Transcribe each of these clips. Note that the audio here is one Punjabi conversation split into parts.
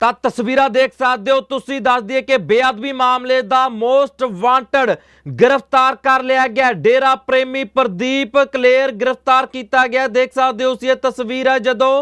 ਤਾਂ ਤਸਵੀਰਾਂ ਦੇਖ ਸਕਦੇ ਹੋ। ਤੁਸੀਂ ਦੱਸ ਦਈਏ ਕਿ ਬੇਅਦਬੀ ਮਾਮਲੇ ਦਾ ਮੋਸਟ ਵਾਂਟਡ ਗ੍ਰਿਫਤਾਰ ਕਰ ਲਿਆ ਗਿਆ ਡੇਰਾ ਪ੍ਰੇਮੀ ਪ੍ਰਦੀਪ ਕਲੇਰ ਗ੍ਰਿਫਤਾਰ ਕੀਤਾ ਗਿਆ ਦੇਖ ਸਕਦੇ ਹੋ ਤੁਸੀਂ ਇਹ ਤਸਵੀਰ ਹੈ ਜਦੋਂ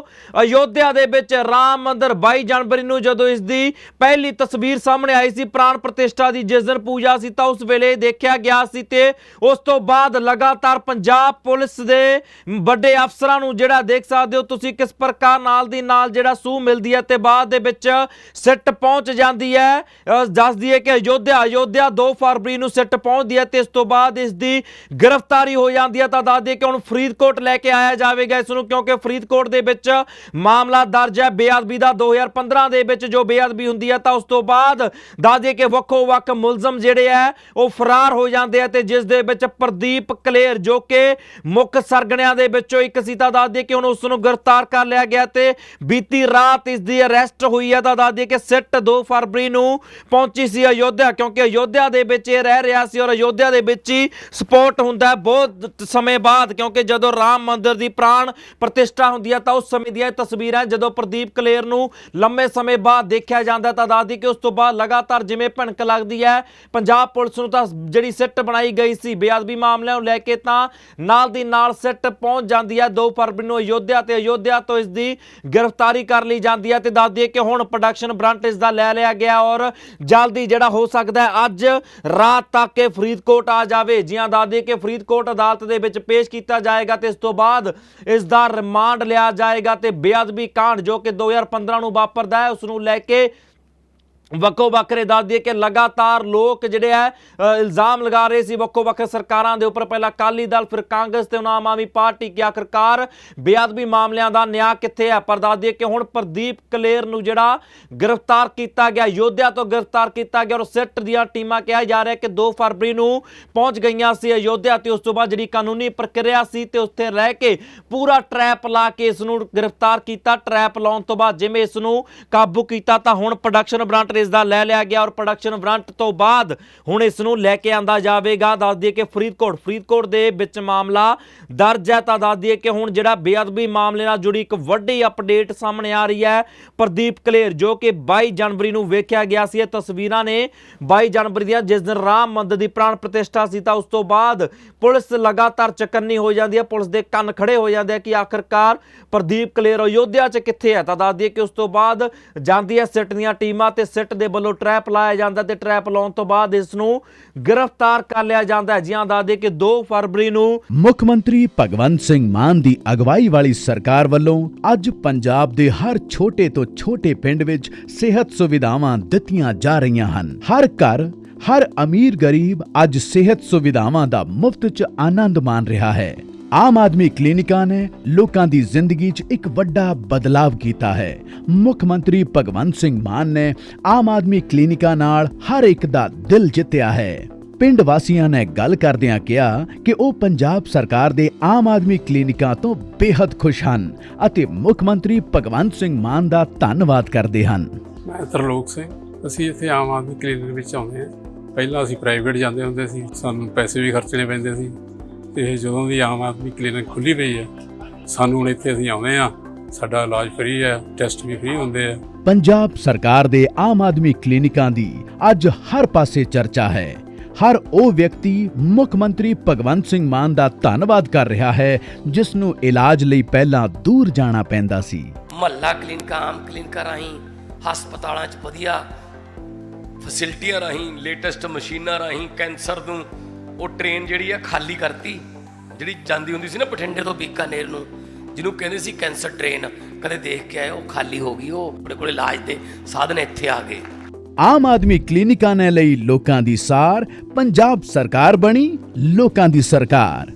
ਅਯੋਧਿਆ ਦੇ ਵਿੱਚ ਰਾਮ ਮੰਦਿਰ 22 ਜਨਵਰੀ ਨੂੰ ਜਦੋਂ ਇਸ ਦੀ ਪਹਿਲੀ ਤਸਵੀਰ ਸਾਹਮਣੇ ਆਈ ਸੀ, ਪ੍ਰਾਣ ਪ੍ਰਤਿਸ਼ਠਾ ਦੀ ਜਿਸ ਦਿਨ ਪੂਜਾ ਸੀ ਤਾਂ ਉਸ ਵੇਲੇ ਦੇਖਿਆ ਗਿਆ ਸੀ ਤੇ ਉਸ ਤੋਂ ਬਾਅਦ ਲਗਾਤਾਰ ਪੰਜਾਬ ਪੁਲਿਸ ਦੇ ਵੱਡੇ ਅਫਸਰਾਂ ਨੂੰ ਜਿਹੜਾ ਦੇਖ ਸਕਦੇ ਹੋ ਤੁਸੀਂ ਕਿਸ ਪ੍ਰਕਾਰ ਨਾਲ ਦੀ ਨਾਲ ਜਿਹੜਾ ਸੂਹ ਮਿਲਦੀ ਹੈ ਤੇ ਬਾਅਦ ਦੇ ਵਿੱਚ ਸਿੱਟ ਪਹੁੰਚ ਜਾਂਦੀ ਹੈ। ਅਹ ਦੱਸਦੀ ਹੈ ਕਿ ਅਯੋਧਿਆ ਅਯੋਧਿਆ 2 ਫਰਵਰੀ ਨੂੰ ਸਿੱਟ ਪਹੁੰਚਦੀ ਹੈ ਤੇ ਇਸ ਤੋਂ ਬਾਅਦ ਇਸ ਦੀ ਗ੍ਰਿਫਤਾਰੀ ਹੋ ਜਾਂਦੀ ਹੈ। ਤਾਂ ਦੱਸ ਦਈਏ ਕਿ ਹੁਣ ਫਰੀਦਕੋਟ ਲੈ ਕੇ ਆਇਆ ਜਾਵੇਗਾ ਇਸ ਨੂੰ, ਕਿਉਂਕਿ ਫਰੀਦਕੋਟ ਦੇ ਵਿੱਚ ਮਾਮਲਾ ਦਰਜ ਹੈ। ਬੇਅਦਬੀ ਦਾ 2015 ਦੇ ਵਿੱਚ ਜੋ ਬੇਅਦਬੀ ਹੁੰਦੀ ਹੈ, ਤਾਂ ਉਸ ਤੋਂ ਬਾਅਦ ਦੱਸ ਦਈਏ ਕਿ ਵੱਖੋ ਵੱਖ ਮੁਲਜ਼ਮ ਜਿਹੜੇ ਹੈ, ਉਹ ਫਰਾਰ ਹੋ ਜਾਂਦੇ ਆ ਤੇ ਜਿਸ ਦੇ ਵਿੱਚ ਪ੍ਰਦੀਪ ਕਲੇਰ ਜੋ ਕਿ ਮੁੱਖ ਸਰਗਣਿਆਂ ਦੇ ਵਿੱਚੋਂ ਇੱਕ ਸੀ, ਤਾਂ ਦੱਸ ਦਈਏ ਕਿ ਹੁਣ ਉਸ ਨੂੰ ਗ੍ਰਿਫਤਾਰ ਕਰ ਲਿਆ ਗਿਆ ਤੇ ਬੀਤੀ ਰਾਤ ਇਸ ਦੀ ਅਰੈਸਟ ਹੋਈ ਹੈ। ਤਾਂ ਦੱਸ ਦਈਏ ਕਿ ਸਿੱਟ 2 ਫਰਵਰੀ ਨੂੰ ਪਹੁੰਚੀ ਸੀ ਅਯੋਧਿਆ, ਕਿਉਂਕਿ ਅਯੋਧਿਆ ਦੇ ਵਿੱਚ ਇਹ ਰਹਿ ਰਿਹਾ ਸੀ ਔਰ ਅਯੋਧਿਆ ਦੇ ਵਿੱਚ ਹੀ ਸਪੋਰਟ ਹੁੰਦਾ ਬਹੁਤ ਸਮੇਂ ਬਾਅਦ, ਕਿਉਂਕਿ ਜਦੋਂ ਰਾਮ ਮੰਦਿਰ ਦੀ ਪ੍ਰਾਣ ਪ੍ਰਤਿਸ਼ਠਾ ਹੁੰਦੀ ਹੈ ਤਾਂ ਉਸ ਸਮੇਂ ਦੀਆਂ ਤਸਵੀਰਾਂ ਜਦੋਂ ਪ੍ਰਦੀਪ ਕਲੇਰ ਨੂੰ ਲੰਮੇ ਸਮੇਂ ਬਾਅਦ ਦੇਖਿਆ ਜਾਂਦਾ ਤਾਂ ਦੱਸਦੀ ਕਿ ਉਸ ਤੋਂ ਬਾਅਦ ਲਗਾਤਾਰ ਜਿਵੇਂ ਭਣਕ ਲੱਗਦੀ ਹੈ, ਪੰਜਾਬ ਪੁਲਿਸ ਨੂੰ ਤਾਂ ਜਿਹੜੀ ਸਿੱਟ ਬਣਾਈ ਗਈ ਸੀ, ਬੇਅਦਬੀ ਮਾਮਲਿਆਂ ਨੂੰ ਲੈ ਕੇ ਤਾਂ ਨਾਲ ਦੀ ਨਾਲ ਸਿੱਟ ਪਹੁੰਚ ਜਾਂਦੀ ਹੈ। 2 ਫਰਵਰੀ ਨੂੰ ਅਯੋਧਿਆ ਤੇ ਅਯੋਧਿਆ ਤੋਂ ਇਸ ਦੀ ਗ੍ਰਿਫਤਾਰੀ ਕਰ ਲਈ ਜਾਂਦੀ ਹੈ ਤੇ ਦੱਸ ਦਈਏ ਕਿ ਹੁਣ ਪ੍ਰੋਡਕਸ਼ਨ ਬ੍ਰਾਂਟ ਇਸ ਦਾ ਲੈ ਲਿਆ ਗਿਆ ਔਰ ਜਲਦੀ ਜਿਹੜਾ ਹੋ ਸਕਦਾ ਹੈ ਅੱਜ ਰਾਤ ਤੱਕ ਇਹ ਫਰੀਦਕੋਟ ਆ ਜਾਵੇ। ਜਿਹਾਂ ਦੱਸ ਕਿ ਫਰੀਦਕੋਟ ਅਦਾਲਤ ਦੇ ਵਿੱਚ ਪੇਸ਼ ਕੀਤਾ ਜਾਏਗਾ ਤੇ ਇਸ ਤੋਂ ਬਾਅਦ ਇਸ ਦਾ ਰਿਮਾਂਡ ਲਿਆ ਜਾਏਗਾ ਤੇ ਬੇਅਦਬੀ ਕਾਂਡ ਜੋ ਕਿ 2015 ਨੂੰ ਵਾਪਰਦਾ ਹੈ, ਉਸ ਨੂੰ ਲੈ ਕੇ ਵੱਖੋ ਵੱਖਰੇ ਦੱਸ ਦਈਏ ਕਿ ਲਗਾਤਾਰ ਲੋਕ ਜਿਹੜੇ ਆ ਇਲਜ਼ਾਮ ਲਗਾ ਰਹੇ ਸੀ ਵੱਖੋ ਵੱਖਰੇ ਸਰਕਾਰਾਂ ਦੇ ਉੱਪਰ। ਪਹਿਲਾਂ ਅਕਾਲੀ ਦਲ, ਫਿਰ ਕਾਂਗਰਸ ਤੇ ਹੁਣ ਆਮ ਆਦਮੀ ਪਾਰਟੀ ਕਿ ਆਖਰਕਾਰ ਬੇਅਦਬੀ ਮਾਮਲਿਆਂ ਦਾ ਨਿਆਂ ਕਿੱਥੇ ਹੈ ਪਰ ਦੱਸ ਦਈਏ ਕਿ ਹੁਣ ਪ੍ਰਦੀਪ ਕਲੇਰ ਨੂੰ ਜਿਹੜਾ ਗ੍ਰਿਫਤਾਰ ਕੀਤਾ ਗਿਆ ਯੋਧਿਆ ਤੋਂ ਗ੍ਰਿਫਤਾਰ ਕੀਤਾ ਗਿਆ ਔਰ ਸਿੱਟ ਦੀਆਂ ਟੀਮਾਂ ਕਿਹਾ ਜਾ ਰਿਹਾ ਕਿ 2 ਫਰਵਰੀ ਨੂੰ ਪਹੁੰਚ ਗਈਆਂ ਸੀ ਅਯੋਧਿਆ ਤੇ ਉਸ ਤੋਂ ਬਾਅਦ ਜਿਹੜੀ ਕਾਨੂੰਨੀ ਪ੍ਰਕਿਰਿਆ ਸੀ ਤੇ ਉੱਥੇ ਰਹਿ ਕੇ ਪੂਰਾ ਟਰੈਪ ਲਾ ਕੇ ਇਸ ਨੂੰ ਗ੍ਰਿਫਤਾਰ ਕੀਤਾ। ਟਰੈਪ ਲਾਉਣ ਤੋਂ ਬਾਅਦ ਜਿਵੇਂ ਇਸ ਨੂੰ ਕਾਬੂ ਕੀਤਾ ਤਾਂ ਹੁਣ ਪ੍ਰੋਡਕਸ਼ਨ ਬ੍ਰਾਂਟ ਇਸ ਦਾ ਲੈ ਲਿਆ ਗਿਆ ਔਰ ਪ੍ਰੋਡਕਸ਼ਨ ਬ੍ਰਾਂਟ ਤੋਂ ਬਾਅਦ ਹੁਣ ਇਸ ਨੂੰ ਲੈ ਕੇ ਆਂਦਾ ਜਾਵੇਗਾ। ਦੱਸ ਦਈਏ ਕਿ ਫਰੀਦਕੋਟ ਫਰੀਦਕੋਟ ਦੇ ਵਿੱਚ ਮਾਮਲਾ ਦਰਜ ਹੈ ਤਾਂ ਦੱਸ ਦਈਏ ਕਿ ਹੁਣ ਜਿਹੜਾ ਬੇਅਦਬੀ ਮਾਮਲੇ ਨਾਲ ਜੁੜੀ ਇੱਕ ਵੱਡੀ ਅਪਡੇਟ ਸਾਹਮਣੇ ਆ ਰਹੀ ਹੈ ਪ੍ਰਦੀਪ ਕਲੇਰ, ਜੋ ਕਿ 22 ਜਨਵਰੀ ਨੂੰ ਵੇਖਿਆ ਗਿਆ ਸੀ। ਇਹ ਤਸਵੀਰਾਂ ਨੇ 22 ਜਨਵਰੀ ਦੀਆਂ, ਜਿਸ ਦਿਨ ਰਾਮ ਮੰਦਰ ਦੀ ਪ੍ਰਾਣ ਪ੍ਰਤਿਸ਼ਠਾ ਸੀ ਤਾਂ ਉਸ ਤੋਂ ਬਾਅਦ ਪੁਲਿਸ ਲਗਾਤਾਰ ਚਕੰਨੀ ਹੋ ਜਾਂਦੀ ਹੈ, ਪੁਲਿਸ ਦੇ ਕੰਨ ਖੜੇ ਹੋ ਜਾਂਦੇ ਆ ਕਿ ਆਖਰਕਾਰ ਪ੍ਰਦੀਪ ਕਲੇਰ ਅਯੋਧਿਆ 'ਚ ਕਿੱਥੇ ਹੈ? ਤਾਂ ਦੱਸ ਦਈਏ ਕਿ ਉਸ ਤੋਂ ਬਾਅਦ ਜਾਂਦੀ ਹੈ ਸਿੱਟ ਦੀਆਂ ਟੀਮਾਂ ਤੇ ਸਿੱਟ ਦੇ ਵੱਲੋਂ ਟਰੈਪ ਲਾਇਆ ਜਾਂਦਾ ਤੇ ਟਰੈਪ ਲਾਉਣ ਤੋਂ ਬਾਅਦ ਇਸ ਨੂੰ ਗ੍ਰਿਫਤਾਰ ਕਰ ਲਿਆ ਜਾਂਦਾ ਹੈ। ਜਿਹਾਂ ਦੱਸ ਕਿ 2 ਫਰਵਰੀ ਨੂੰ ਮੁੱਖ ਮੰਤਰੀ ਭਗਵੰਤ ਸਿੰਘ ਮਾਨ ਦੀ ਅਗਵਾਈ ਵਾਲੀ ਸਰਕਾਰ ਵੱਲੋਂ ਅੱਜ ਪੰਜਾਬ ਦੇ ਹਰ ਛੋਟੇ ਤੋਂ ਛੋਟੇ ਪਿੰਡ ਵਿੱਚ ਸਿਹਤ ਸੁਵਿਧਾਵਾਂ ਦਿੱਤੀਆਂ ਜਾ ਰਹੀਆਂ ਹਨ। ਹਰ ਘਰ, ਹਰ ਅਮੀਰ ਗਰੀਬ ਅੱਜ ਸਿਹਤ ਸੁਵਿਧਾਵਾਂ ਦਾ ਮੁਫਤ ਚ ਆਨੰਦ ਮਾਣ ਰਿਹਾ ਹੈ। ਆਮ ਆਦਮੀ ਕਲੀਨਿਕਾਂ ਨੇ ਲੋਕਾਂ ਦੀ ਜ਼ਿੰਦਗੀ 'ਚ ਇੱਕ ਵੱਡਾ ਬਦਲਾਵ ਕੀਤਾ ਹੈ। ਮੁੱਖ ਮੰਤਰੀ ਭਗਵੰਤ ਸਿੰਘ ਮਾਨ ਨੇ ਆਮ ਆਦਮੀ ਕਲੀਨਿਕਾਂ ਨਾਲ ਹਰ ਇੱਕ ਦਾ ਦਿਲ ਜਿੱਤਿਆ ਹੈ। ਪਿੰਡ ਵਾਸੀਆਂ ਨੇ ਗੱਲ ਕਰਦਿਆਂ ਕਿਹਾ ਕਿ ਉਹ ਪੰਜਾਬ ਸਰਕਾਰ ਦੇ ਆਮ ਆਦਮੀ ਕਲੀਨਿਕਾਂ ਤੋਂ ਬੇहद ਖੁਸ਼ ਹਨ ਅਤੇ ਮੁੱਖ ਮੰਤਰੀ ਭਗਵੰਤ ਸਿੰਘ ਮਾਨ ਦਾ ਧੰਨਵਾਦ ਕਰਦੇ ਹਨ। ਮੈਂ ਤਰਲੋਕ ਸਿੰਘ, ਅਸੀਂ ਇੱਥੇ ਆਮ ਆਦਮੀ ਕਲੀਨਿਕ ਵਿੱਚ ਆਉਂਦੇ ਹਾਂ। ਪਹਿਲਾਂ ਅਸੀਂ ਪ੍ਰਾਈਵੇਟ ਜਾਂਦੇ ਹੁੰਦੇ ਸੀ, ਸਾਨੂੰ ਪੈਸੇ ਵੀ ਖਰਚਣੇ ਪੈਂਦੇ ਸੀ। ਤੇ ਜਦੋਂ ਦੀ ਆਮ ਆਦਮੀ ਕਲੀਨਿਕ ਖੁੱਲੀ ਪਈ ਹੈ ਸਾਨੂੰ ਹੁਣ ਇੱਥੇ ਅਸੀਂ ਆਉਂਦੇ ਹਾਂ। ਸਾਡਾ ਇਲਾਜ ਫ੍ਰੀ ਹੈ ਟੈਸਟ ਵੀ ਫ੍ਰੀ ਹੁੰਦੇ ਆ। ਪੰਜਾਬ ਸਰਕਾਰ ਦੇ ਆਮ ਆਦਮੀ ਕਲੀਨਿਕਾਂ ਦੀ ਅੱਜ ਹਰ ਪਾਸੇ ਚਰਚਾ ਹੈ। ਹਰ ਉਹ ਵਿਅਕਤੀ ਮੁੱਖ ਮੰਤਰੀ ਭਗਵੰਤ ਸਿੰਘ ਮਾਨ ਦਾ ਧੰਨਵਾਦ ਕਰ ਰਿਹਾ ਹੈ ਜਿਸ ਨੂੰ ਇਲਾਜ ਲਈ ਪਹਿਲਾਂ ਦੂਰ ਜਾਣਾ ਪੈਂਦਾ ਸੀ। ਮਹੱਲਾ ਕਲੀਨਿਕਾਂ ਆਮ ਕਲੀਨਿਕਾਂ ਰਾਹੀਂ ਹਸਪਤਾਲਾਂ 'ਚ ਵਧੀਆ ਫੈਸਿਲਿਟੀਆਂ ਰਾਹੀਂ ਲੇਟੈਸਟ ਮਸ਼ੀਨਾਂ ਰਾਹੀਂ ਕੈਂਸਰ ਨੂੰ ਉਹ ਟ੍ਰੇਨ ਜਿਹੜੀ ਆ ਖਾਲੀ ਕਰਤੀ, ਜਿਹੜੀ ਜਾਂਦੀ ਹੁੰਦੀ ਸੀ ਨਾ ਬਠਿੰਡੇ ਤੋਂ ਬੀਕਾਨੇਰ ਨੂੰ, ਜਿਹਨੂੰ ਕਹਿੰਦੇ ਸੀ ਕੈਂਸਰ ਟ੍ਰੇਨ ਕਦੇ ਦੇਖ ਕੇ ਆਏ, ਉਹ ਖਾਲੀ ਹੋ ਗਈ, ਉਹ ਆਪਣੇ ਕੋਲ ਇਲਾਜ ਦੇ ਸਾਧਨ ਇੱਥੇ ਆ ਗਏ। ਆਮ ਆਦਮੀ ਕਲੀਨਿਕਾਂ ਨੇ ਲਈ ਲੋਕਾਂ ਦੀ ਸਾਰ, ਪੰਜਾਬ ਸਰਕਾਰ ਬਣੀ ਲੋਕਾਂ ਦੀ ਸਰਕਾਰ।